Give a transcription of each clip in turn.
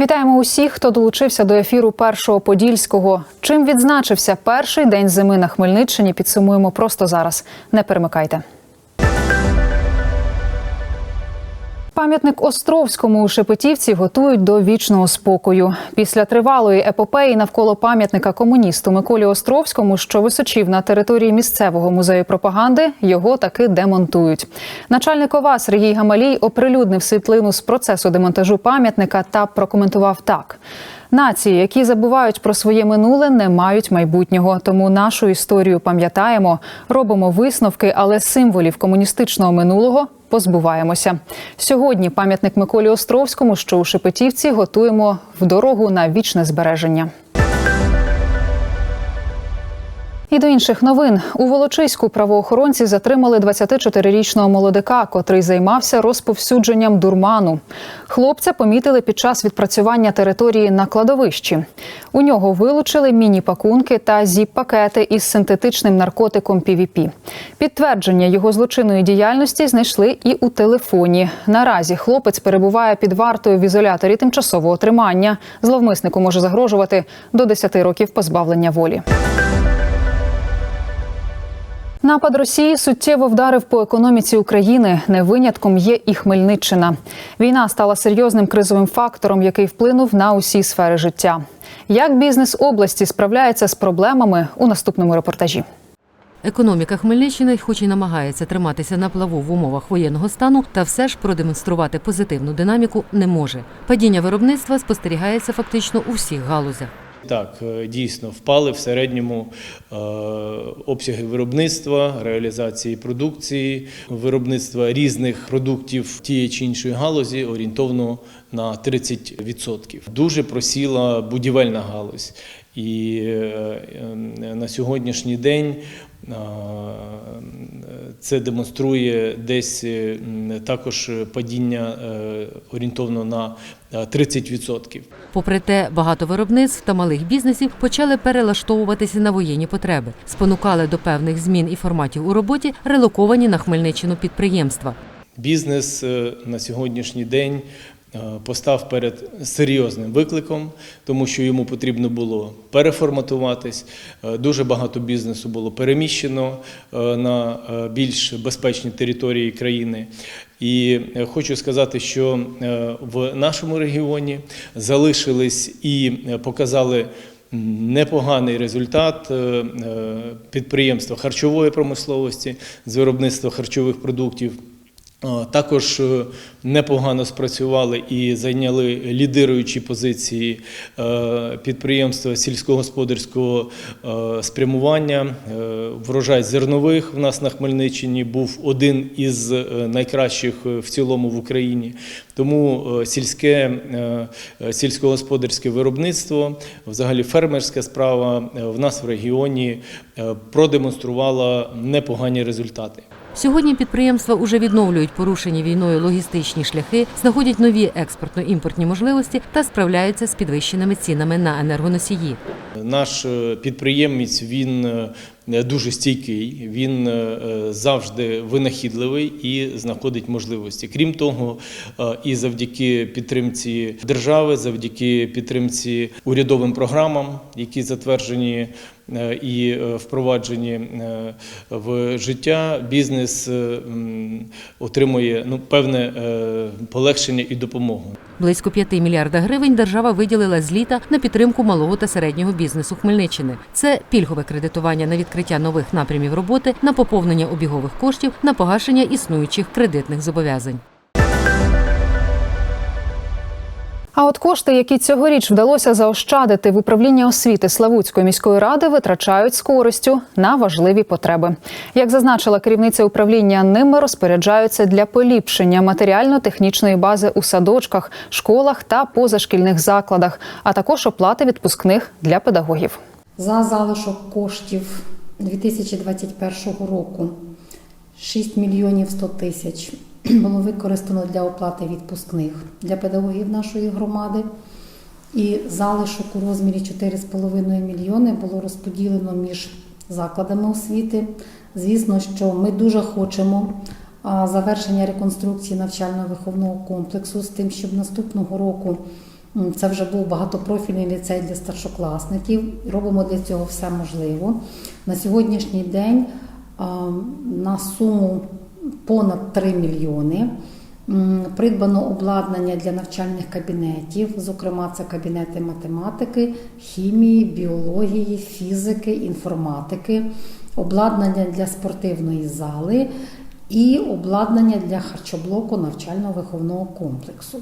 Вітаємо усіх, хто долучився до ефіру першого подільського. Чим відзначився перший день зими на Хмельниччині? Підсумуємо просто зараз. Не перемикайте. Пам'ятник Островському у Шепетівці готують до вічного спокою. Після тривалої епопеї навколо пам'ятника комуністу Миколі Островському, що височів на території місцевого музею пропаганди, його таки демонтують. Начальник ОВА Сергій Гамалій оприлюднив світлину з процесу демонтажу пам'ятника та прокоментував так. Нації, які забувають про своє минуле, не мають майбутнього. Тому нашу історію пам'ятаємо, робимо висновки, але символів комуністичного минулого позбуваємося. Сьогодні пам'ятник Миколі Островському, що у Шепетівці, готуємо в дорогу на вічне збереження. І до інших новин у Волочиську правоохоронці затримали 24-річного молодика, котрий займався розповсюдженням дурману. Хлопця помітили під час відпрацювання території на кладовищі. У нього вилучили міні-пакунки та зіп-пакети із синтетичним наркотиком PVP. Підтвердження його злочинної діяльності знайшли і у телефоні. Наразі хлопець перебуває під вартою в ізоляторі тимчасового тримання. Зловмиснику може загрожувати до 10 років позбавлення волі. Напад Росії суттєво вдарив по економіці України. Не винятком є і Хмельниччина. Війна стала серйозним кризовим фактором, який вплинув на усі сфери життя. Як бізнес області справляється з проблемами у наступному репортажі? Економіка Хмельниччини, хоч і намагається триматися на плаву в умовах воєнного стану, та все ж продемонструвати позитивну динаміку не може. Падіння виробництва спостерігається фактично у всіх галузях. Так, е, дійсно впали в середньому е, обсяги виробництва, реалізації продукції, виробництва різних продуктів тієї чи іншої галузі орієнтовно на 30%. Дуже просіла будівельна галузь. І е, на сьогоднішній день це демонструє десь е, також падіння е, орієнтовно на е, 30%. Попри те, багато виробництв та малих бізнесів почали перелаштовуватися на воєнні потреби, спонукали до певних змін і форматів у роботі релоковані на Хмельниччину підприємства. Бізнес е, на сьогоднішній день е, постав перед серйозним викликом, тому що йому потрібно було переформатуватись. Е, Дуже багато бізнесу було переміщено е, на е, більш безпечні території країни. І е, хочу сказати, що е, в нашому регіоні залишились і е, показали непоганий результат е, е, підприємства харчової промисловості з виробництва харчових продуктів. Е, Також е, непогано спрацювали і зайняли лідируючі позиції е, підприємства сільськогосподарського спрямування. Врожай зернових в нас на Хмельниччині був один із найкращих в цілому в Україні. Тому сільське сільськогосподарське виробництво, взагалі фермерська справа в нас в регіоні продемонструвала непогані результати. Сьогодні підприємства уже відновлюють порушені війною логістичні шляхи, знаходять нові експортно-імпортні можливості та справляються з підвищеними цінами на енергоносії. Наш е, підприємець він е, дуже стійкий, він е, завжди винахідливий і знаходить можливості. Крім того, е, і завдяки підтримці держави, завдяки підтримці урядовим програмам, які затверджені е, і е, впроваджені е, в життя, бізнес е, отримує ну, певне е, полегшення і допомогу. Близько 5 мільярда гривень держава виділила з літа на підтримку малого та середнього бізнесу Хмельниччини. Це пільгове кредитування на відкриття нових напрямів роботи, на поповнення обігових коштів, на погашення існуючих кредитних зобов'язань. А от кошти, які цьогоріч вдалося заощадити в управлінні освіти Славутської міської ради, витрачають з користю на важливі потреби. Як зазначила керівниця управління, ними розпоряджаються для поліпшення матеріально-технічної бази у садочках, школах та позашкільних закладах, а також оплати відпускних для педагогів. За залишок коштів 2021 року 6 мільйонів 100 тисяч було використано для оплати відпускних для педагогів нашої громади. І залишок у розмірі 4,5 мільйони було розподілено між закладами освіти. Звісно, що ми дуже хочемо завершення реконструкції навчально-виховного комплексу з тим, щоб наступного року Це вже був багатопрофільний ліцей для старшокласників. Робимо для цього все можливе. На сьогоднішній день на суму понад 3 мільйони. Придбано обладнання для навчальних кабінетів, зокрема, це кабінети математики, хімії, біології, фізики, інформатики, обладнання для спортивної зали і обладнання для харчоблоку навчально-виховного комплексу.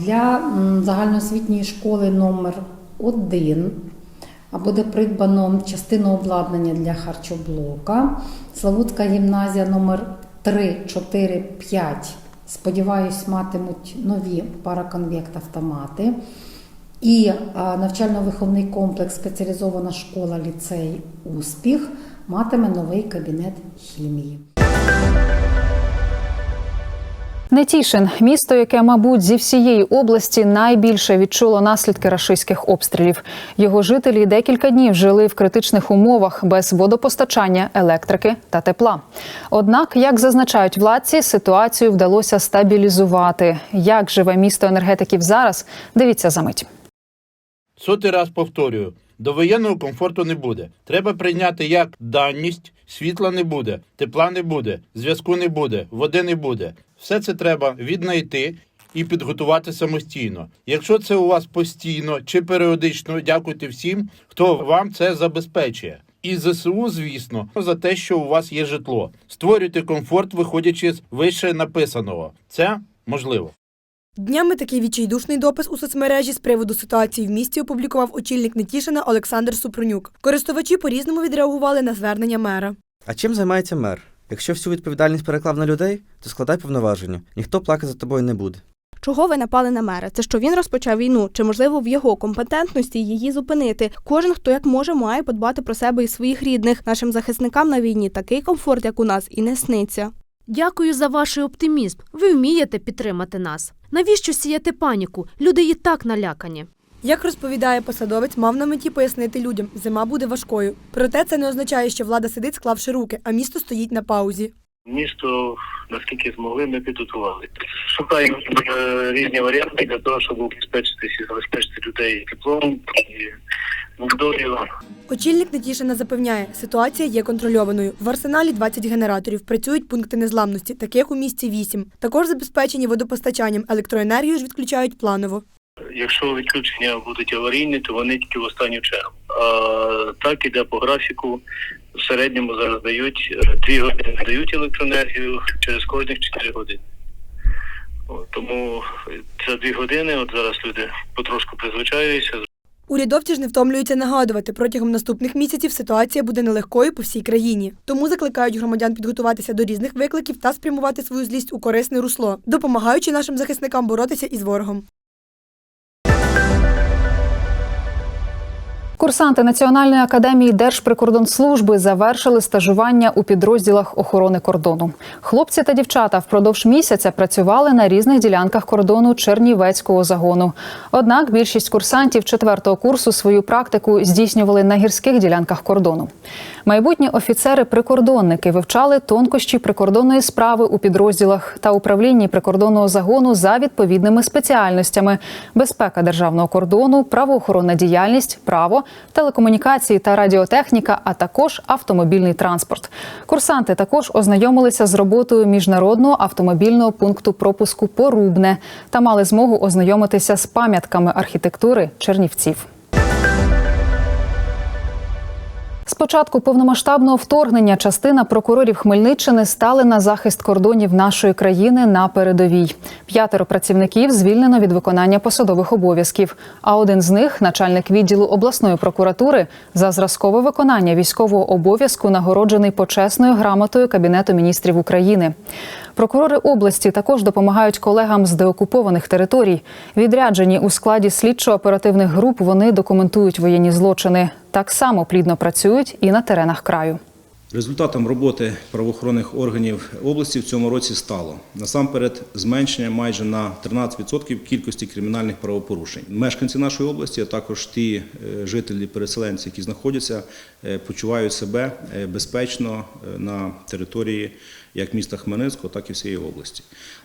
Для загальноосвітньої школи номер 1 а буде придбано частину обладнання для харчоблока. Славутська гімназія номер 3, 4, 5. Сподіваюсь, матимуть нові параконвект автомати. І навчально-виховний комплекс спеціалізована школа ліцей Успіх матиме новий кабінет хімії. Нетішин місто, яке, мабуть, зі всієї області найбільше відчуло наслідки рашистських обстрілів. Його жителі декілька днів жили в критичних умовах без водопостачання, електрики та тепла. Однак, як зазначають владці, ситуацію вдалося стабілізувати. Як живе місто енергетиків зараз? Дивіться за мить. Сотий раз повторюю: до воєнного комфорту не буде. Треба прийняти як даність, світла не буде, тепла не буде, зв'язку не буде, води не буде. Все це треба віднайти і підготувати самостійно. Якщо це у вас постійно чи періодично, дякуйте всім, хто вам це забезпечує. І ЗСУ, звісно, за те, що у вас є житло. Створюйте комфорт, виходячи з вище написаного. Це можливо. Днями такий відчайдушний допис у соцмережі з приводу ситуації в місті опублікував очільник Нетішина Олександр Супрунюк. Користувачі по-різному відреагували на звернення мера. А чим займається мер? Якщо всю відповідальність переклав на людей, то складай повноваження. Ніхто плакати за тобою не буде. Чого ви напали на мера? Це що він розпочав війну? Чи можливо в його компетентності її зупинити? Кожен, хто як може, має подбати про себе і своїх рідних. Нашим захисникам на війні такий комфорт, як у нас, і не сниться. Дякую за ваш оптимізм. Ви вмієте підтримати нас. Навіщо сіяти паніку? Люди і так налякані. Як розповідає посадовець, мав на меті пояснити людям, зима буде важкою. Проте це не означає, що влада сидить, склавши руки, а місто стоїть на паузі. Місто, наскільки змогли, ми підготували. Шукаємо е, різні варіанти для того, щоб убезпечитися і забезпечити людей теплом і водою. Очільник Нетішина запевняє, ситуація є контрольованою. В арсеналі 20 генераторів працюють пункти незламності, таких у місті 8. Також забезпечені водопостачанням, електроенергію ж відключають планово. Якщо відключення будуть аварійні, то вони тільки в останню чергу. А так іде по графіку. В середньому зараз дають е, 2 години дають електроенергію через кожних 4 години. Тому за 2 години, от зараз люди потрошку призвичаються, Урядовці ж не втомлюються нагадувати, протягом наступних місяців ситуація буде нелегкою по всій країні. Тому закликають громадян підготуватися до різних викликів та спрямувати свою злість у корисне русло, допомагаючи нашим захисникам боротися із ворогом. Курсанти Національної академії Держприкордонслужби завершили стажування у підрозділах охорони кордону. Хлопці та дівчата впродовж місяця працювали на різних ділянках кордону Чернівецького загону. Однак більшість курсантів четвертого курсу свою практику здійснювали на гірських ділянках кордону. Майбутні офіцери-прикордонники вивчали тонкощі прикордонної справи у підрозділах та управлінні прикордонного загону за відповідними спеціальностями: безпека державного кордону, правоохоронна діяльність, право, телекомунікації та радіотехніка, а також автомобільний транспорт. Курсанти також ознайомилися з роботою міжнародного автомобільного пункту пропуску Порубне та мали змогу ознайомитися з пам'ятками архітектури Чернівців. Початку повномасштабного вторгнення частина прокурорів Хмельниччини стали на захист кордонів нашої країни на передовій. П'ятеро працівників звільнено від виконання посадових обов'язків. А один з них, начальник відділу обласної прокуратури, за зразкове виконання військового обов'язку нагороджений почесною грамотою Кабінету міністрів України. Прокурори області також допомагають колегам з деокупованих територій. Відряджені у складі слідчо-оперативних груп вони документують воєнні злочини. Так само плідно працюють і на теренах краю. Результатом роботи правоохоронних органів області в цьому році стало насамперед зменшення майже на 13% кількості кримінальних правопорушень. Мешканці нашої області, а також ті е, жителі, переселенці, які знаходяться, е, почувають себе е, безпечно на території як міста Хмельницького, так і всієї області.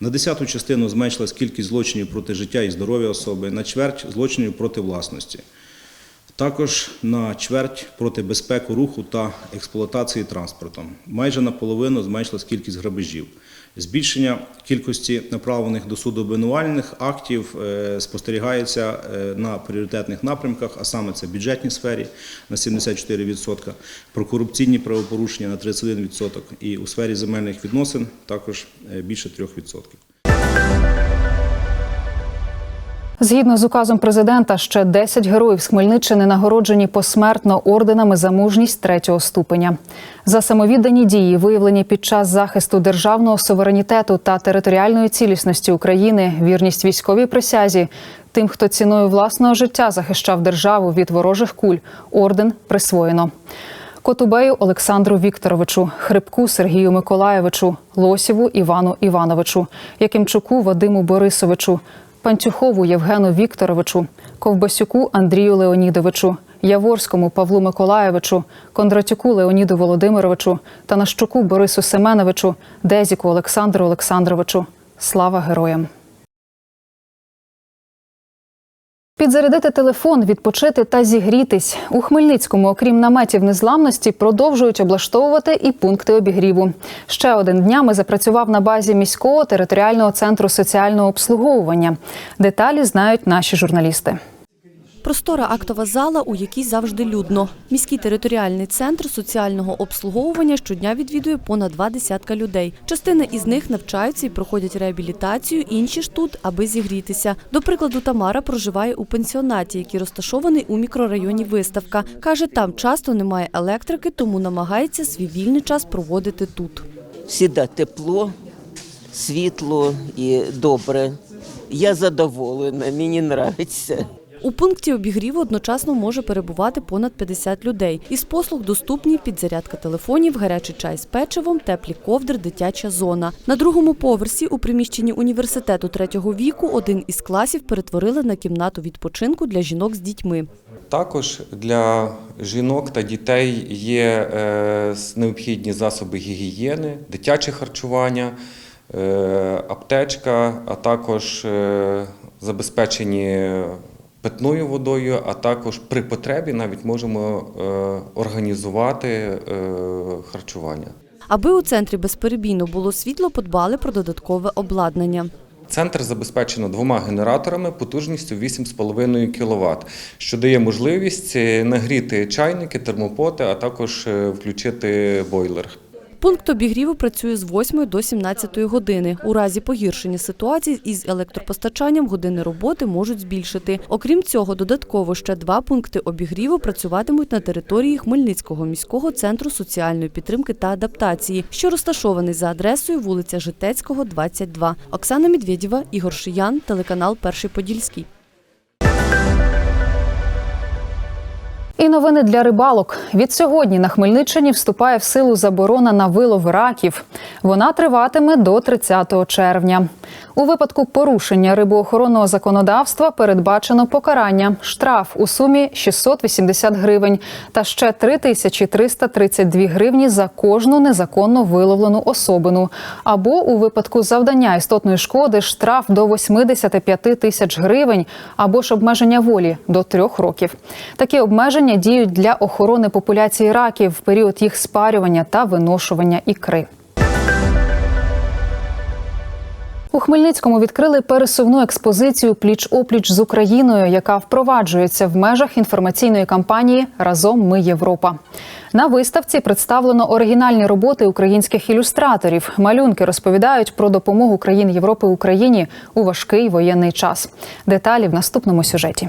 На десяту частину зменшилась кількість злочинів проти життя і здоров'я особи, на чверть злочинів проти власності. Також на чверть проти безпеку руху та експлуатації транспортом. Майже наполовину зменшилась кількість грабежів. Збільшення кількості направлених до суду обвинувальних актів е, спостерігається е, на пріоритетних напрямках, а саме це бюджетній сфері на 74%, про корупційні правопорушення на 31% і у сфері земельних відносин також е, більше 3%. Згідно з указом президента, ще 10 героїв з Хмельниччини нагороджені посмертно орденами за мужність третього ступеня. За самовіддані дії, виявлені під час захисту державного суверенітету та територіальної цілісності України, вірність військовій присязі, тим, хто ціною власного життя захищав державу від ворожих куль, орден присвоєно. Котубею Олександру Вікторовичу, Хрипку Сергію Миколаєвичу, Лосєву Івану Івановичу, Якимчуку Вадиму Борисовичу, Пантюхову Євгену Вікторовичу, Ковбасюку Андрію Леонідовичу, Яворському Павлу Миколаєвичу, Кондратюку Леоніду Володимировичу та Нащуку Борису Семеновичу, Дезіку Олександру Олександровичу. Слава героям! Підзарядити телефон, відпочити та зігрітись у Хмельницькому, окрім наметів незламності, продовжують облаштовувати і пункти обігріву. Ще один днями запрацював на базі міського територіального центру соціального обслуговування. Деталі знають наші журналісти. Простора актова зала, у якій завжди людно. Міський територіальний центр соціального обслуговування щодня відвідує понад два десятка людей. Частина із них навчаються і проходять реабілітацію, інші ж тут, аби зігрітися. До прикладу, Тамара проживає у пенсіонаті, який розташований у мікрорайоні Виставка. Каже, там часто немає електрики, тому намагається свій вільний час проводити тут. Всіда тепло, світло і добре. Я задоволена, мені подобається. У пункті обігріву одночасно може перебувати понад 50 людей. Із послуг доступні підзарядка телефонів, гарячий чай з печивом, теплі ковдри, дитяча зона. На другому поверсі у приміщенні університету третього віку один із класів перетворили на кімнату відпочинку для жінок з дітьми. Також для жінок та дітей є е, необхідні засоби гігієни, дитяче харчування, е, аптечка, а також е, забезпечені питною водою, а також при потребі навіть можемо е, організувати е, харчування. Аби у центрі безперебійно було світло, подбали про додаткове обладнання. Центр забезпечено двома генераторами потужністю 8,5 кВт, що дає можливість е, нагріти чайники, термопоти, а також включити бойлер. Пункт обігріву працює з 8 до 17 години. У разі погіршення ситуації із електропостачанням години роботи можуть збільшити. Окрім цього, додатково ще два пункти обігріву працюватимуть на території Хмельницького міського центру соціальної підтримки та адаптації, що розташований за адресою вулиця Житецького, 22. Оксана Медведєва, Ігор Шиян, телеканал Перший Подільський. І новини для рибалок. Від сьогодні на Хмельниччині вступає в силу заборона на вилов раків. Вона триватиме до 30 червня. У випадку порушення рибоохоронного законодавства передбачено покарання штраф у сумі 680 гривень та ще 3332 гривні за кожну незаконно виловлену особину. Або у випадку завдання істотної шкоди штраф до 85 тисяч гривень або ж обмеження волі до трьох років. Такі обмеження діють для охорони популяції раків в період їх спарювання та виношування ікри. У Хмельницькому відкрили пересувну експозицію Пліч-опліч з Україною, яка впроваджується в межах інформаційної кампанії Разом ми Європа. На виставці представлено оригінальні роботи українських ілюстраторів. Малюнки розповідають про допомогу країн Європи Україні у важкий воєнний час. Деталі в наступному сюжеті.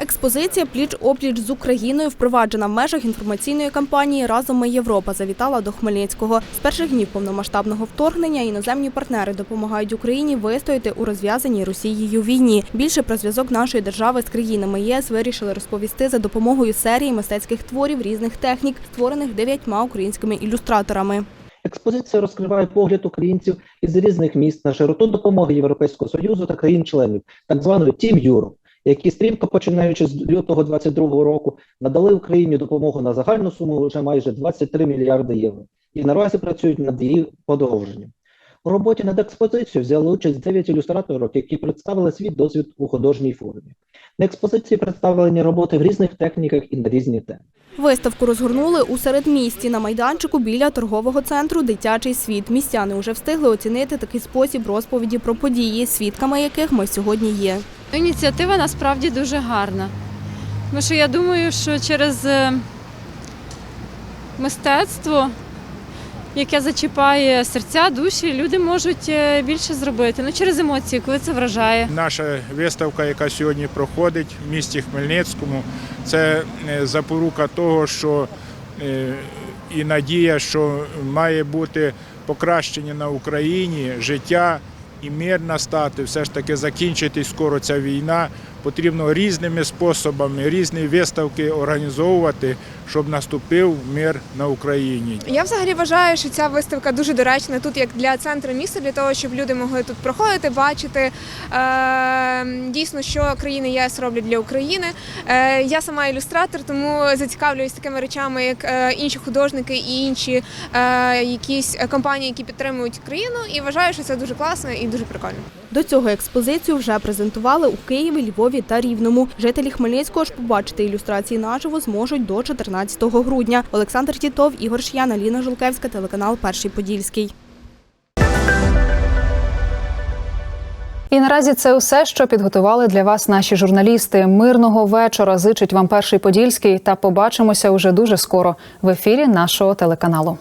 Експозиція пліч опліч з Україною, впроваджена в межах інформаційної кампанії Разом ми Європа завітала до Хмельницького. З перших днів повномасштабного вторгнення іноземні партнери допомагають Україні вистояти у розв'язаній Росією війні. Більше про зв'язок нашої держави з країнами ЄС вирішили розповісти за допомогою серії мистецьких творів різних технік, створених дев'ятьма українськими ілюстраторами. Експозиція розкриває погляд українців із різних міст на широту допомоги Європейського союзу та країн-членів, так званої Team Europe, які стрімко починаючи з лютого 2022 року надали Україні допомогу на загальну суму вже майже 23 мільярди євро і наразі працюють над її подовженням. У роботі над експозицією взяли участь 9 ілюстраторів, які представили свій досвід у художній формі. На експозиції представлені роботи в різних техніках і на різні теми. Виставку розгорнули у середмісті на майданчику біля торгового центру Дитячий світ. Містяни вже встигли оцінити такий спосіб розповіді про події, свідками яких ми сьогодні є. Ініціатива насправді дуже гарна. Тому що я думаю, що через е, мистецтво, яке зачіпає серця, душі, люди можуть е, більше зробити. Ну, через емоції, коли це вражає. Наша виставка, яка сьогодні проходить в місті Хмельницькому, це е, запорука того, що е, і надія, що має бути покращення на Україні життя і мир настати, все ж таки закінчити скоро ця війна. Потрібно різними способами, різні виставки організовувати, щоб наступив мир на Україні. Я взагалі вважаю, що ця виставка дуже доречна тут, як для центру міста, для того, щоб люди могли тут проходити, бачити е, дійсно, що країни ЄС роблять для України. Е, я сама ілюстратор, тому зацікавлююсь такими речами, як е, інші художники і інші е, якісь компанії, які підтримують країну. І вважаю, що це дуже класно і дуже прикольно. До цього експозицію вже презентували у Києві, Львові та Рівному. Жителі Хмельницького ж побачити ілюстрації наживо зможуть до 14 грудня. Олександр Тітов, Ігор Шиян, Аліна Жулкевська, телеканал Перший Подільський. І наразі це усе, що підготували для вас наші журналісти. Мирного вечора зичить вам перший подільський та побачимося уже дуже скоро в ефірі нашого телеканалу.